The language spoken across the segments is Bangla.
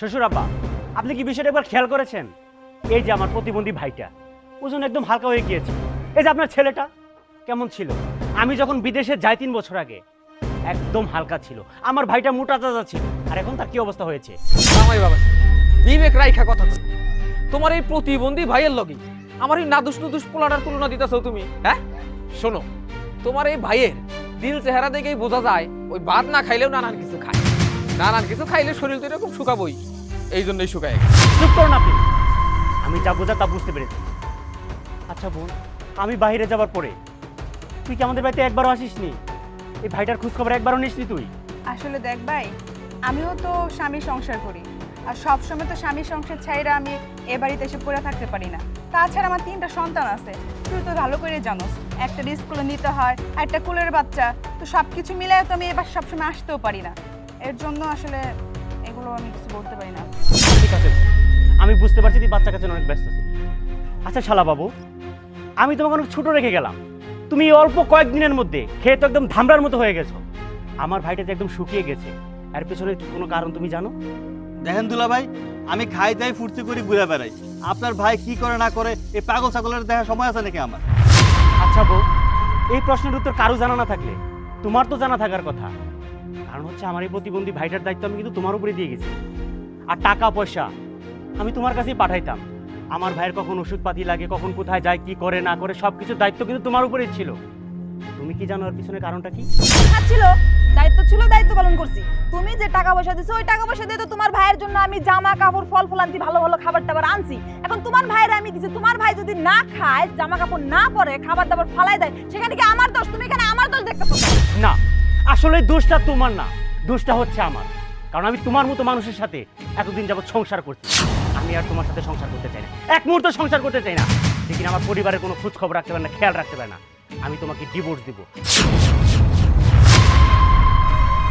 শ্বশুর আব্বা, আপনি কি বিষয়টা একবার খেয়াল করেছেন? এই যে আমার প্রতিবন্ধী ভাইটা, ওজন একদম হালকা হয়ে গিয়েছে। এই যে আপনার ছেলেটা, কেমন ছিল? আমি যখন বিদেশে যাই তিন বছর আগে, একদম হালকা ছিল। আমার ভাইটা মোটা তাজা ছিল, আর এখন তার কি অবস্থা হয়েছে? বাবা, বিবেক রাইখা কথা তোমার এই প্রতিবন্ধী ভাইয়ের লগে আমার এই নাদুস নুদুস পোলাটার তুলনা দিতেছো তুমি হ্যাঁ? শোনো, তোমার এই ভাইয়ের দিল চেহারা দেখেই বোঝা যায়, ওই ভাত না খাইলেও নানান কিছু খায়। নানান কিছু খাইলে শরীর তো এরকম শুকাবই। এই জন্যই শুকায়। চুপ করুন আপনি। আমি যা বোঝা তা বুঝতে পেরেছি। আচ্ছা বোন আমি বাইরে যাবার পরে। তুই কি আমাদের বাড়িতে একবারও আসিসনি? এই ভাইটার খোঁজ খবর একবারও নিসনি তুই? আসলে দেখ ভাই আমিও তো স্বামী সংসার করি। আর সব সময় তো স্বামী সংসার ছাইরা আমি এ বাড়িতে এসে পড়ে থাকতে পারি না। তাছাড়া আমার তিনটা সন্তান আছে। তুই তো ভালো করে জানোস একটা স্কুলে নিতে হয় আর একটা কুলের বাচ্চা। তো সব কিছু মিলাই তো আমি এবার সবসময় আসতেও পারি না। এর জন্য আসলে এগুলো আমি কিছু বলতে পারি না। ঠিক আছে। আমি বুঝতে পারছি তুই বাচ্চা কাছে অনেক ব্যস্ত আছিস। আচ্ছা শালা বাবু আমি তোমাকে অনেক ছোট রেখে গেলাম। তুমি অল্প কয়েকদিনের মধ্যে খেয়ে তো একদম ধামড়ার মতো হয়ে গেছো। আমার ভাইটা যে একদম শুকিয়ে গেছে এর পেছনে কি কোনো কারণ তুমি জানো? দেখেন দুলা ভাই আমি খাই দাই ফুর্তি করি ঘুরে বেড়াই। আপনার ভাই কি করে না করে এই পাগল ছাগলের দেখা সময় আছে নাকি আমার? আচ্ছা বউ এই প্রশ্নের উত্তর কারও জানা না থাকলে তোমার তো জানা থাকার কথা। কারণ হচ্ছে আমার এই প্রতিবন্ধী ভাইটার দায়িত্ব আমি কিন্তু তোমার উপরে দিয়ে গেছি। আর টাকা পয়সা আমি তোমার কাছেই পাঠাইতাম। আমার ভাইয়ের কখন ওষুধপাতি লাগে কখন কোথায় যায় কি করে না করে সব কিছুর দায়িত্ব কিন্তু তোমার উপরেই ছিল। তুমি কি জানো এর পিছনে কারণটা কি? ছিল? দায়িত্ব ছিল দায়িত্ব পালন করছি। তুমি যে টাকা পয়সা দিছো ওই টাকা পয়সা দিয়ে তো তোমার ভাইয়ের জন্য আমি জামা কাপড় ফল ফলান্তি ভালো ভালো খাবার টাবার আনছি। এখন তোমার ভাইয়ের আমি দিছি। তোমার ভাই যদি না খায় জামা কাপড় না পরে খাবার দাবার ফালাই দেয় সেখানে কি আমার দোষ? তুমি এখানে আমার দোষ দেখতেছো? না। আসলে দোষটা তোমার না, দোষটা হচ্ছে আমার। কারণ আমি তোমার মতো মানুষের সাথে এতদিন যাবত সংসার করছি। আমি আর তোমার সাথে সংসার করতে চাই না। এক মুহূর্ত সংসার করতে চাই না। যে আমার পরিবারের কোনো খোঁজ খবর রাখতে পারে না, খেয়াল রাখতে পারে না। আমি তোমাকে ডিভোর্স দিব।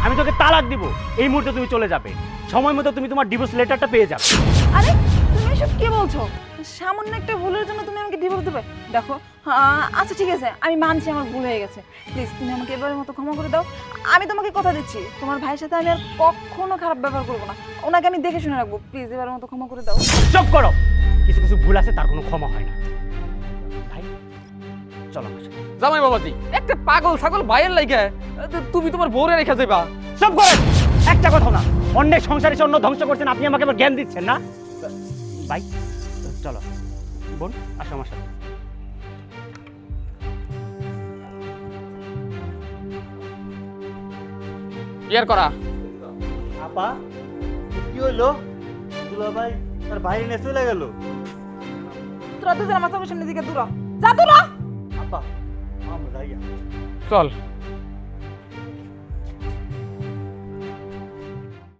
আমি তোকে তালাক দিব। এই মুহূর্তে তুমি চলে যাবে। সময় মতো তুমি তোমার ডিভোর্স লেটারটা পেয়ে যাবে। আরে, তুমি এসব কি বলছো? সামান্য একটা ভুলের জন্য ডিভোর্স দেবে? দেখো আচ্ছা ঠিক আছে আমি মানছি আমার ভুল হয়ে গেছে। প্লিজ তুমি আমাকে এবারের মতো ক্ষমা করে দাও। আমি তোমাকে কথা দিচ্ছি তোমার ভাইয়ের সাথে আমি আর কখনো খারাপ ব্যবহার করব না। ওনাকে আমি দেখে শুনে রাখব। প্লিজ এবারের মতো ক্ষমা করে দাও। চুপ করো! কিছু কিছু ভুল আছে তার কোনো ক্ষমা হয় না। ভাই চলো। জামাই বাবাজি একটা পাগল ছাগল ভাইয়ের লাগে তুমি তোমার বউরে রেখে যাবা সব করেন একটা কথা না অন্যের সংসারে এসে অন্য ধ্বংস করছেন আপনি আমাকে আবার জ্ঞান দিচ্ছেন না? ভাই চলো। বোন আসো আমার সাথে। ইয়ার করা। আপা কি হইল? দুলা ভাই তার ভাই নিয়ে চলে গেল। তোরা দুজন আমার চোখের সামনে দিকে দূর যা দূর আপা আমরা যাই চল।